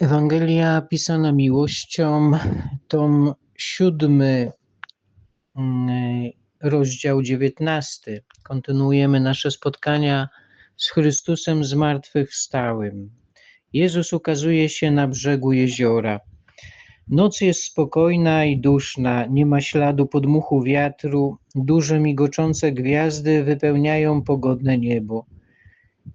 Ewangelia pisana miłością, tom siódmy, mm, rozdział dziewiętnasty. Kontynuujemy nasze spotkania z Chrystusem zmartwychwstałym. Jezus ukazuje się na brzegu jeziora. Noc jest spokojna i duszna, nie ma śladu podmuchu wiatru, duże migoczące gwiazdy wypełniają pogodne niebo.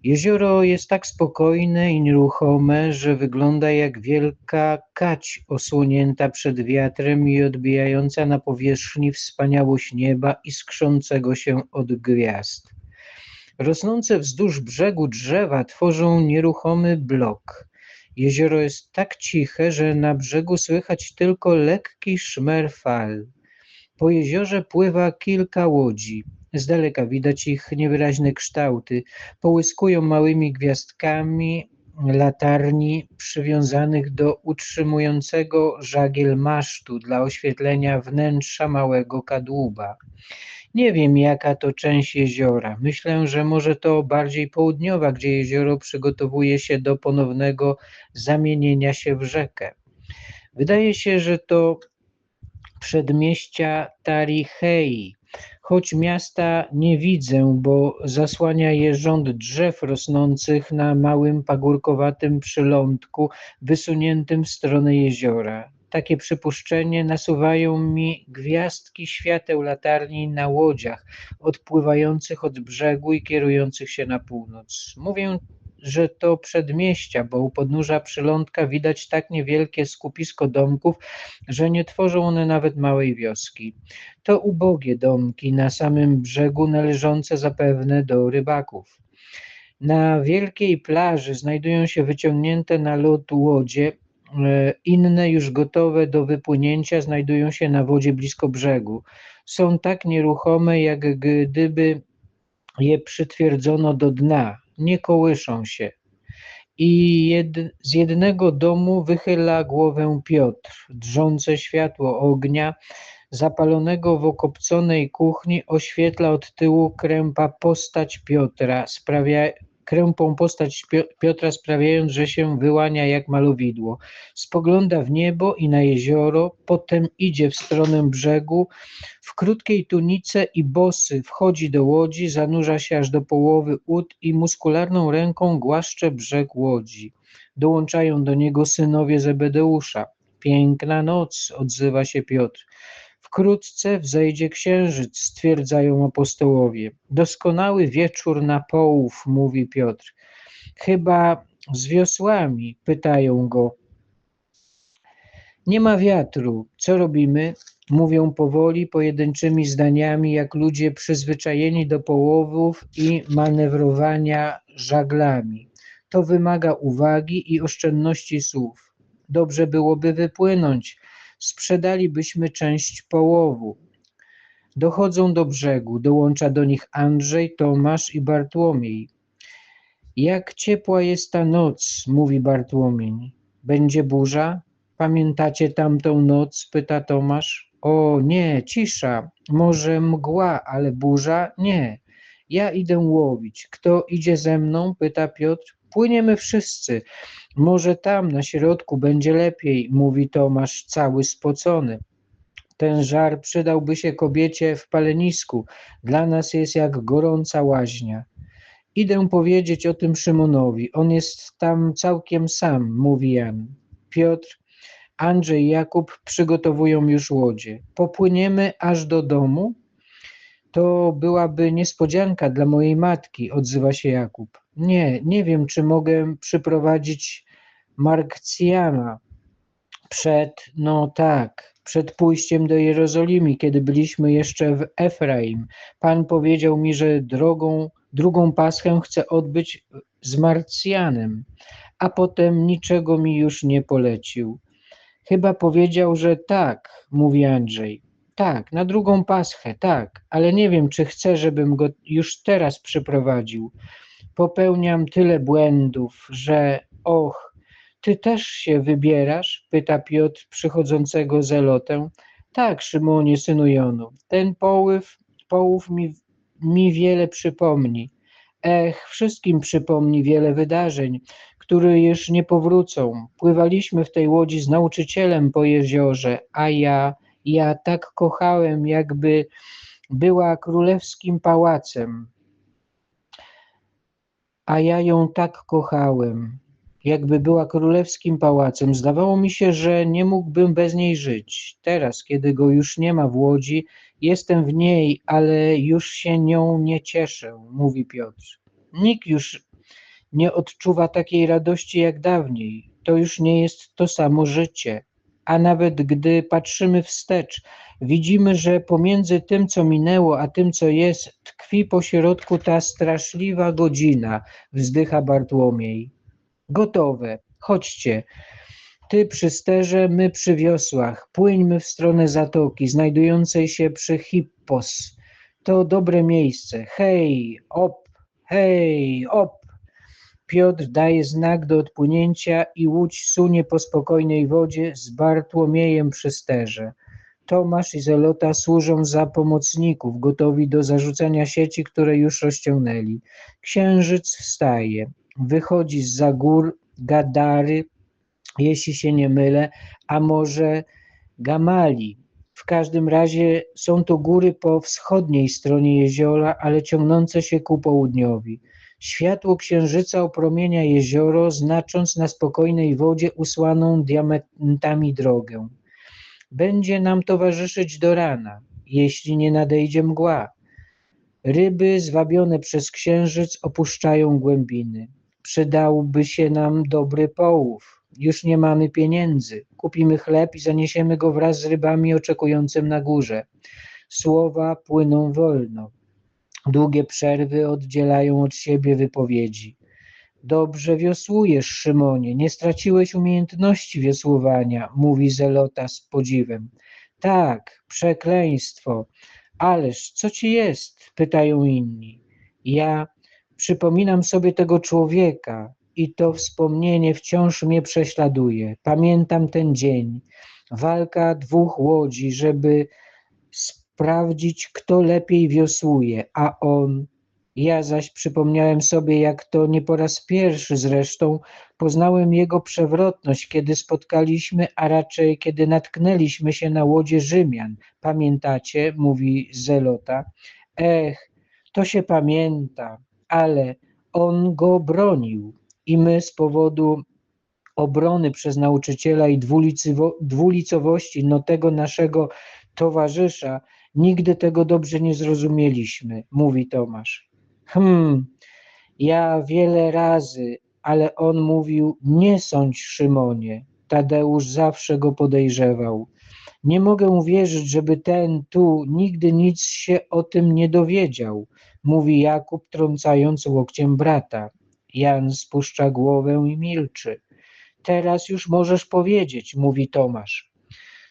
Jezioro jest tak spokojne i nieruchome, że wygląda jak wielka kać osłonięta przed wiatrem i odbijająca na powierzchni wspaniałość nieba i skrzącego się od gwiazd. Rosnące wzdłuż brzegu drzewa tworzą nieruchomy blok. Jezioro jest tak ciche, że na brzegu słychać tylko lekki szmer fal. Po jeziorze pływa kilka łodzi. Z daleka widać ich niewyraźne kształty. Połyskują małymi gwiazdkami latarni przywiązanych do utrzymującego żagiel masztu dla oświetlenia wnętrza małego kadłuba. Nie wiem, jaka to część jeziora. Myślę, że może to bardziej południowa, gdzie jezioro przygotowuje się do ponownego zamienienia się w rzekę. Wydaje się, że to przedmieścia Tarihei, choć miasta nie widzę, bo zasłania je rząd drzew rosnących na małym pagórkowatym przylądku wysuniętym w stronę jeziora. Takie przypuszczenie nasuwają mi gwiazdki świateł latarni na łodziach odpływających od brzegu i kierujących się na północ. Mówię że to przedmieścia, bo u podnóża przylądka widać tak niewielkie skupisko domków, że nie tworzą one nawet małej wioski. To ubogie domki na samym brzegu, należące zapewne do rybaków. Na wielkiej plaży znajdują się wyciągnięte na lód łodzie, e, inne już gotowe do wypłynięcia znajdują się na wodzie blisko brzegu. Są tak nieruchome, jak gdyby je przytwierdzono do dna, nie kołyszą się. I jed, z jednego domu wychyla głowę Piotr. Drżące światło ognia, zapalonego w okopconej kuchni, oświetla od tyłu krępa postać Piotra, sprawia, krępą postać Piotra, sprawiając, że się wyłania jak malowidło. Spogląda w niebo i na jezioro, potem idzie w stronę brzegu, w krótkiej tunice i bosy wchodzi do łodzi, zanurza się aż do połowy ud i muskularną ręką głaszcze brzeg łodzi. Dołączają do niego synowie Zebedeusza. Piękna noc, odzywa się Piotr. Wkrótce wzejdzie księżyc, stwierdzają apostołowie. Doskonały wieczór na połów, mówi Piotr. Chyba z wiosłami, pytają go. Nie ma wiatru, co robimy? Mówią powoli, pojedynczymi zdaniami, jak ludzie przyzwyczajeni do połowów i manewrowania żaglami. To wymaga uwagi i oszczędności słów. Dobrze byłoby wypłynąć, sprzedalibyśmy część połowu. Dochodzą do brzegu, dołącza do nich Andrzej, Tomasz i Bartłomiej. Jak ciepła jest ta noc, mówi Bartłomiej. Będzie burza? Pamiętacie tamtą noc? pyta Tomasz. O nie, cisza, może mgła, ale burza? Nie. Ja idę łowić. Kto idzie ze mną? pyta Piotr. Płyniemy wszyscy. Może tam na środku będzie lepiej, mówi Tomasz, cały spocony. Ten żar przydałby się kobiecie w palenisku. Dla nas jest jak gorąca łaźnia. Idę powiedzieć o tym Szymonowi. On jest tam całkiem sam, mówi Jan. Piotr, Andrzej i Jakub przygotowują już łodzie. Popłyniemy aż do domu? To byłaby niespodzianka dla mojej matki, odzywa się Jakub. Nie, nie wiem, czy mogę przyprowadzić Markcjana przed, no tak, przed pójściem do Jerozolimy, kiedy byliśmy jeszcze w Efraim. Pan powiedział mi, że drogą, drugą paschę chcę odbyć z Marcjanem, a potem niczego mi już nie polecił. Chyba powiedział, że tak, mówi Andrzej. Tak, na drugą paschę, tak, ale nie wiem, czy chcę, żebym go już teraz przyprowadził. Popełniam tyle błędów, że och, ty też się wybierasz? pyta Piotr przychodzącego zelotę. Tak, Szymonie, synu Jonu, ten poływ, połów mi, mi wiele przypomni. Ech, wszystkim przypomni wiele wydarzeń, które już nie powrócą. Pływaliśmy w tej łodzi z nauczycielem po jeziorze, a ja, ja tak kochałem, jakby była królewskim pałacem. A ja ją tak kochałem, jakby była królewskim pałacem. Zdawało mi się, że nie mógłbym bez niej żyć. Teraz, kiedy go już nie ma w łodzi, jestem w niej, ale już się nią nie cieszę, mówi Piotr. Nikt już nie odczuwa takiej radości jak dawniej. To już nie jest to samo życie. A nawet gdy patrzymy wstecz, widzimy, że pomiędzy tym, co minęło, a tym, co jest, tkwi pośrodku ta straszliwa godzina, wzdycha Bartłomiej. Gotowe, chodźcie. Ty przy sterze, my przy wiosłach. Płyńmy w stronę zatoki, znajdującej się przy Hippos. To dobre miejsce. Hej, op, hej, op. Piotr daje znak do odpłynięcia i łódź sunie po spokojnej wodzie z Bartłomiejem przy sterze. Tomasz i Zelota służą za pomocników, gotowi do zarzucania sieci, które już rozciągnęli. Księżyc wstaje, wychodzi z za gór Gadary, jeśli się nie mylę, a może Gamali. W każdym razie są to góry po wschodniej stronie jeziora, ale ciągnące się ku południowi. Światło księżyca opromienia jezioro, znacząc na spokojnej wodzie usłaną diamentami drogę. Będzie nam towarzyszyć do rana, jeśli nie nadejdzie mgła. Ryby zwabione przez księżyc opuszczają głębiny. Przydałby się nam dobry połów. Już nie mamy pieniędzy. Kupimy chleb i zaniesiemy go wraz z rybami oczekującym na górze. Słowa płyną wolno. Długie przerwy oddzielają od siebie wypowiedzi. Dobrze wiosłujesz, Szymonie, nie straciłeś umiejętności wiosłowania, mówi Zelota z podziwem. Tak, przekleństwo. Ależ co ci jest? pytają inni. Ja przypominam sobie tego człowieka i to wspomnienie wciąż mnie prześladuje. Pamiętam ten dzień. Walka dwóch łodzi, żeby sprawdzić, kto lepiej wiosłuje, a on. Ja zaś przypomniałem sobie, jak to nie po raz pierwszy zresztą poznałem jego przewrotność, kiedy spotkaliśmy, a raczej kiedy natknęliśmy się na łodzie Rzymian. Pamiętacie? mówi Zelota. Ech, to się pamięta, ale on go bronił i my z powodu obrony przez nauczyciela i dwulicowości no tego naszego towarzysza nigdy tego dobrze nie zrozumieliśmy, mówi Tomasz. Hmm, ja wiele razy, ale on mówił, nie sądź Szymonie. Tadeusz zawsze go podejrzewał. Nie mogę uwierzyć, żeby ten tu nigdy nic się o tym nie dowiedział, mówi Jakub, trącając łokciem brata. Jan spuszcza głowę i milczy. Teraz już możesz powiedzieć, mówi Tomasz.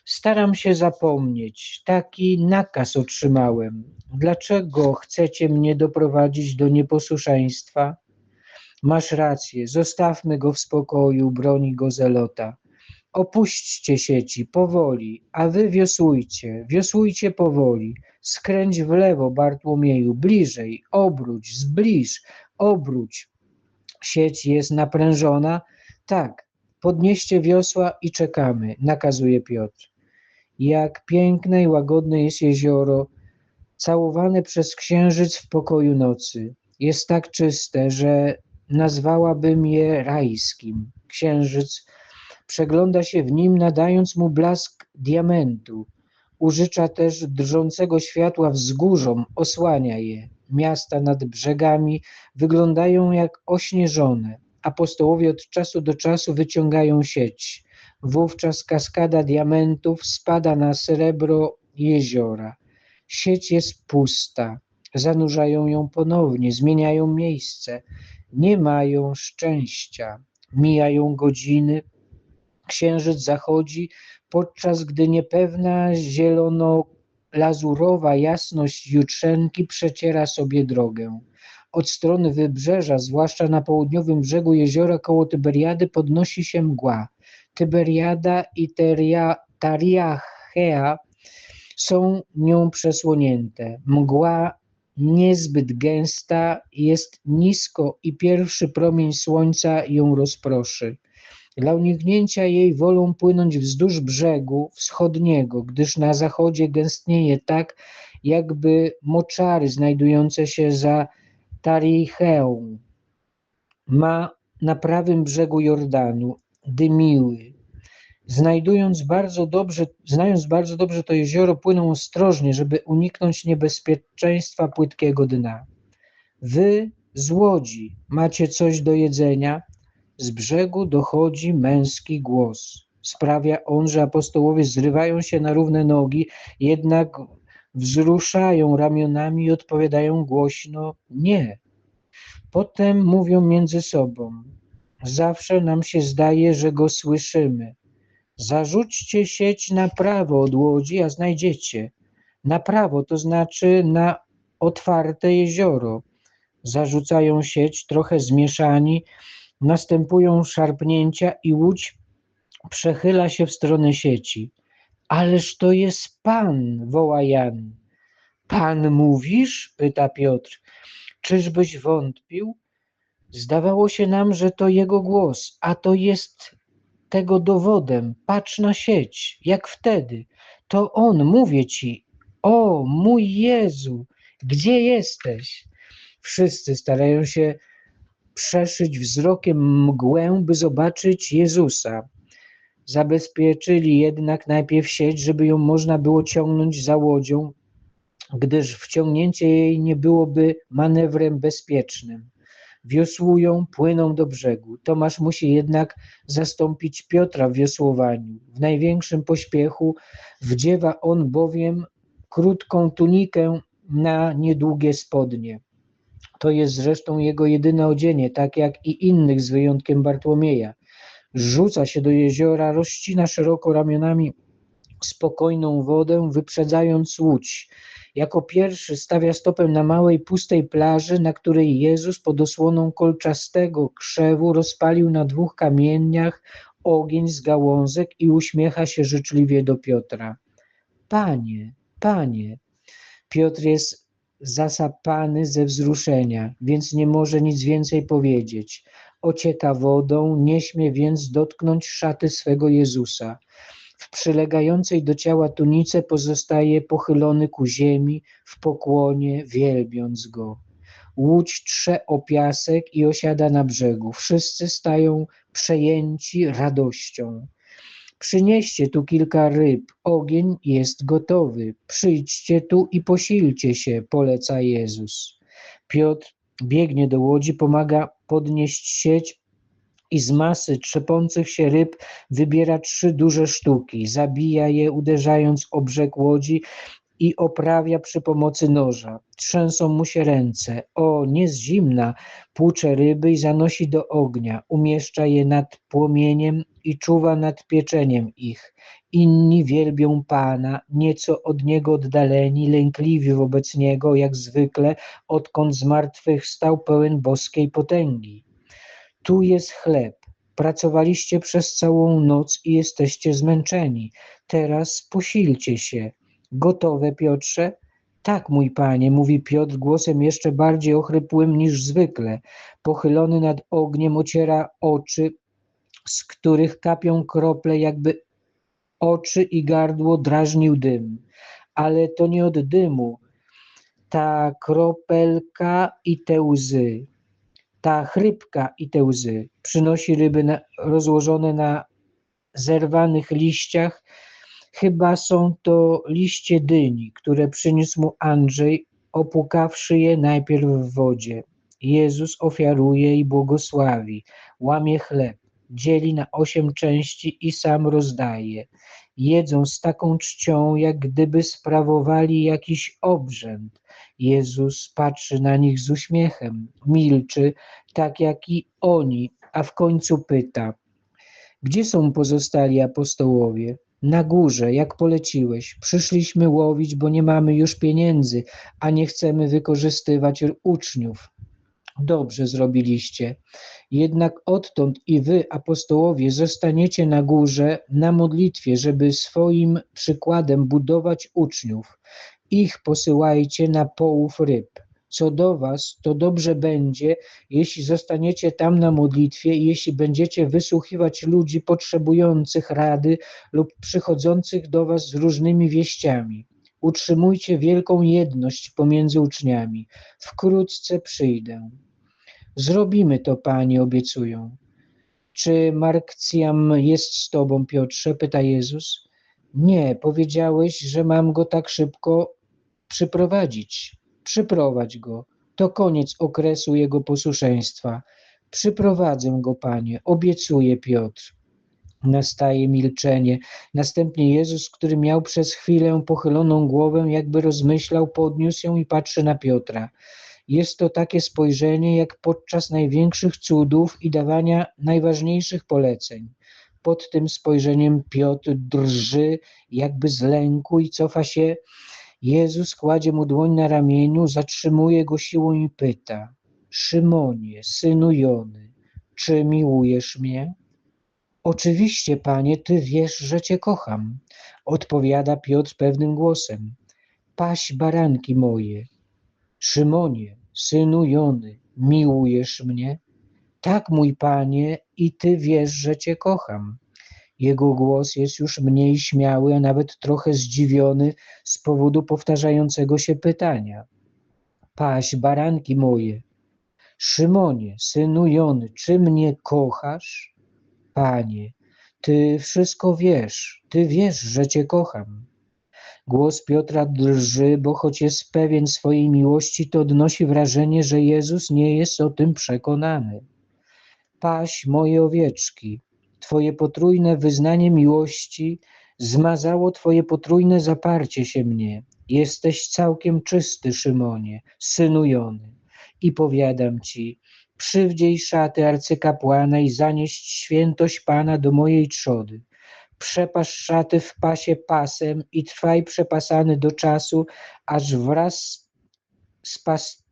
Staram się zapomnieć. Taki nakaz otrzymałem. Dlaczego chcecie mnie doprowadzić do nieposłuszeństwa? Masz rację, zostawmy go w spokoju, broni go Zelota. Opuśćcie sieci powoli, a wy wiosłujcie, wiosłujcie powoli. Skręć w lewo, Bartłomieju, bliżej, obróć, zbliż, obróć. Sieć jest naprężona? Tak, podnieście wiosła i czekamy, nakazuje Piotr. Jak piękne i łagodne jest jezioro, całowane przez księżyc w pokoju nocy. Jest tak czyste, że nazwałabym je rajskim. Księżyc przegląda się w nim, nadając mu blask diamentu. Użycza też drżącego światła wzgórzom, osłania je. Miasta nad brzegami wyglądają jak ośnieżone. Apostołowie od czasu do czasu wyciągają sieć. Wówczas kaskada diamentów spada na srebro jeziora. Sieć jest pusta. Zanurzają ją ponownie, zmieniają miejsce. Nie mają szczęścia. Mijają godziny. Księżyc zachodzi, podczas gdy niepewna zielono-lazurowa jasność jutrzenki przeciera sobie drogę. Od strony wybrzeża, zwłaszcza na południowym brzegu jeziora koło Tyberiady, podnosi się mgła. Tyberiada i Teria, Tariachea są nią przesłonięte. Mgła niezbyt gęsta, jest nisko i pierwszy promień słońca ją rozproszy. Dla uniknięcia jej wolą płynąć wzdłuż brzegu wschodniego, gdyż na zachodzie gęstnieje tak, jakby moczary znajdujące się za Taricheą. Ma na prawym brzegu Jordanu dymiły. Znajdując bardzo dobrze, znając bardzo dobrze to jezioro, płyną ostrożnie, żeby uniknąć niebezpieczeństwa płytkiego dna. Wy z łodzi macie coś do jedzenia? Z brzegu dochodzi męski głos. Sprawia on, że apostołowie zrywają się na równe nogi, jednak wzruszają ramionami i odpowiadają głośno nie. Potem mówią między sobą: Zawsze nam się zdaje, że go słyszymy. Zarzućcie sieć na prawo od łodzi, a znajdziecie. Na prawo to znaczy na otwarte jezioro. Zarzucają sieć, trochę zmieszani, następują szarpnięcia i łódź przechyla się w stronę sieci. Ależ to jest Pan, woła Jan. Pan mówisz? pyta Piotr. Czyżbyś wątpił? Zdawało się nam, że to jego głos, a to jest tego dowodem. Patrz na sieć, jak wtedy. To on, mówię ci. O, mój Jezu, gdzie jesteś? Wszyscy starają się przeszyć wzrokiem mgłę, by zobaczyć Jezusa. Zabezpieczyli jednak najpierw sieć, żeby ją można było ciągnąć za łodzią, gdyż wciągnięcie jej nie byłoby manewrem bezpiecznym. Wiosłują, płyną do brzegu. Tomasz musi jednak zastąpić Piotra w wiosłowaniu. W największym pośpiechu wdziewa on bowiem krótką tunikę na niedługie spodnie. To jest zresztą jego jedyne odzienie, tak jak i innych z wyjątkiem Bartłomieja. Rzuca się do jeziora, rozcina szeroko ramionami spokojną wodę, wyprzedzając łódź. Jako pierwszy stawia stopę na małej, pustej plaży, na której Jezus pod osłoną kolczastego krzewu rozpalił na dwóch kamieniach ogień z gałązek i uśmiecha się życzliwie do Piotra. Panie, panie, Piotr jest zasapany ze wzruszenia, więc nie może nic więcej powiedzieć. Ocieka wodą, nie śmie więc dotknąć szaty swego Jezusa. W przylegającej do ciała tunice pozostaje pochylony ku ziemi w pokłonie, wielbiąc go. Łódź trze o piasek i osiada na brzegu. Wszyscy stają przejęci radością. Przynieście tu kilka ryb, ogień jest gotowy. Przyjdźcie tu i posilcie się, poleca Jezus. Piotr biegnie do łodzi, pomaga podnieść sieć i z masy trzepących się ryb wybiera trzy duże sztuki, zabija je uderzając o brzeg łodzi i oprawia przy pomocy noża. Trzęsą mu się ręce. O, nie z zimna, płucze ryby i zanosi do ognia, umieszcza je nad płomieniem i czuwa nad pieczeniem ich. Inni wielbią Pana, nieco od Niego oddaleni, lękliwi wobec Niego, jak zwykle, odkąd z martwych stał pełen boskiej potęgi. Tu jest chleb. Pracowaliście przez całą noc i jesteście zmęczeni. Teraz posilcie się. Gotowe, Piotrze? Tak, mój panie, mówi Piotr głosem jeszcze bardziej ochrypłym niż zwykle. Pochylony nad ogniem ociera oczy, z których kapią krople, jakby oczy i gardło drażnił dym. Ale to nie od dymu. Ta kropelka i te łzy, ta chrypka i te łzy przynosi ryby na, rozłożone na zerwanych liściach. Chyba są to liście dyni, które przyniósł mu Andrzej, opłukawszy je najpierw w wodzie. Jezus ofiaruje i błogosławi, łamie chleb, dzieli na osiem części i sam rozdaje. Jedzą z taką czcią, jak gdyby sprawowali jakiś obrzęd. Jezus patrzy na nich z uśmiechem, milczy, tak jak i oni, a w końcu pyta: Gdzie są pozostali apostołowie? Na górze, jak poleciłeś. Przyszliśmy łowić, bo nie mamy już pieniędzy, a nie chcemy wykorzystywać uczniów. Dobrze zrobiliście. Jednak odtąd i wy, apostołowie, zostaniecie na górze na modlitwie, żeby swoim przykładem budować uczniów. Ich posyłajcie na połów ryb. Co do was, to dobrze będzie, jeśli zostaniecie tam na modlitwie i jeśli będziecie wysłuchiwać ludzi potrzebujących rady lub przychodzących do was z różnymi wieściami. Utrzymujcie wielką jedność pomiędzy uczniami. Wkrótce przyjdę. Zrobimy to, panie, obiecują. Czy Markcjam jest z tobą, Piotrze? pyta Jezus. Nie, powiedziałeś, że mam go tak szybko przyprowadzić. Przyprowadź go. To koniec okresu jego posłuszeństwa. Przyprowadzę go, panie, obiecuje Piotr. Nastaje milczenie. Następnie Jezus, który miał przez chwilę pochyloną głowę, jakby rozmyślał, podniósł ją i patrzy na Piotra. Jest to takie spojrzenie, jak podczas największych cudów i dawania najważniejszych poleceń. Pod tym spojrzeniem Piotr drży, jakby z lęku i cofa się. Jezus kładzie mu dłoń na ramieniu, zatrzymuje go siłą i pyta: Szymonie, synu Jony, czy miłujesz mnie? Oczywiście, panie, ty wiesz, że cię kocham, odpowiada Piotr pewnym głosem. Paś baranki moje. Szymonie, synu Jony, miłujesz mnie? Tak, mój panie, i ty wiesz, że cię kocham. Jego głos jest już mniej śmiały, a nawet trochę zdziwiony z powodu powtarzającego się pytania. Paś baranki moje. Szymonie, synu Jony, czy mnie kochasz? Panie, Ty wszystko wiesz, Ty wiesz, że Cię kocham. Głos Piotra drży, bo choć jest pewien swojej miłości, to odnosi wrażenie, że Jezus nie jest o tym przekonany. Paś moje owieczki, Twoje potrójne wyznanie miłości zmazało Twoje potrójne zaparcie się mnie. Jesteś całkiem czysty, Szymonie, synu Jony. I powiadam Ci, przywdziej szaty arcykapłana i zanieść świętość Pana do mojej trzody. Przepasz szaty w pasie pasem i trwaj przepasany do czasu, aż wraz z, pas,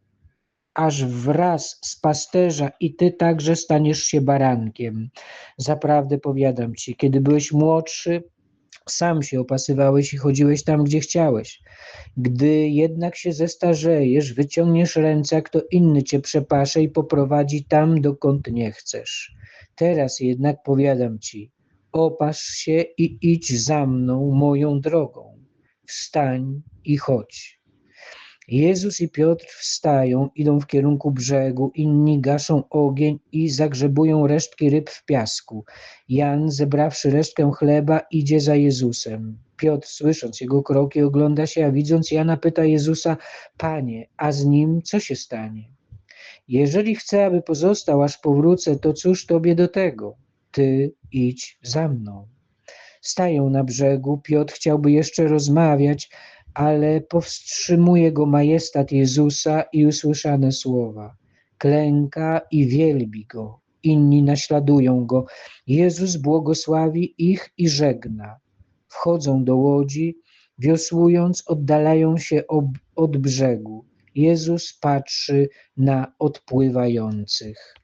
aż wraz z pasterza i ty także staniesz się barankiem. Zaprawdę powiadam ci, kiedy byłeś młodszy, sam się opasywałeś i chodziłeś tam, gdzie chciałeś. Gdy jednak się zestarzejesz, wyciągniesz ręce, a kto inny cię przepasze i poprowadzi tam, dokąd nie chcesz. Teraz jednak powiadam ci, opasz się i idź za mną moją drogą. Wstań i chodź. Jezus i Piotr wstają, idą w kierunku brzegu, inni gaszą ogień i zagrzebują resztki ryb w piasku. Jan, zebrawszy resztkę chleba, idzie za Jezusem. Piotr, słysząc jego kroki, ogląda się, a widząc Jana, pyta Jezusa: Panie, a z nim co się stanie? Jeżeli chcę, aby pozostał, aż powrócę, to cóż tobie do tego? Ty idź za mną. Stają na brzegu, Piotr chciałby jeszcze rozmawiać, ale powstrzymuje go majestat Jezusa i usłyszane słowa. Klęka i wielbi go. Inni naśladują go. Jezus błogosławi ich i żegna. Wchodzą do łodzi, wiosłując, oddalają się ob, od brzegu. Jezus patrzy na odpływających.